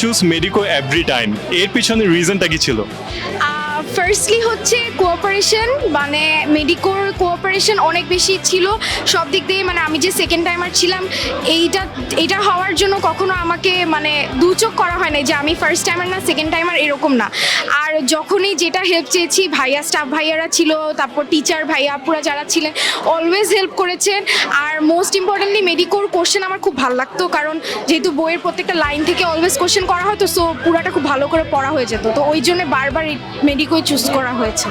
Choose Medico every time এর পিছনে রিজনটা কি ছিল? ফার্স্টলি হচ্ছে কোঅপারেশন মানে মেডিকোর কোঅপারেশন অনেক বেশি ছিল। সব দিক দিয়ে মানে আমি যে সেকেন্ড টাইমার ছিলাম, এইটা এটা হওয়ার জন্য কখনো আমাকে মানে দুচোখ করা হয় না যে আমি ফার্স্ট টাইমার না সেকেন্ড টাইমার এরকম না। আর যখনই যেটা হেল্প চেয়েছি, ভাইয়া স্টাফ ভাইয়ারা ছিল, তারপর টিচার ভাইয়া, আপুরা যারা ছিলেন অলওয়েজ হেল্প করেছেন। আর মোস্ট ইম্পর্টেন্টলি মেডিকোর কোশ্চেন আমার খুব ভালো লাগতো, কারণ যেহেতু বইয়ের প্রত্যেকটা লাইন থেকে অলওয়েজ কোশ্চেন করা হতো সো পুরাটা খুব ভালো করে পড়া হয়ে যেত। তো ওই জন্য বারবার মেডিকোই চুজ করা হয়েছে।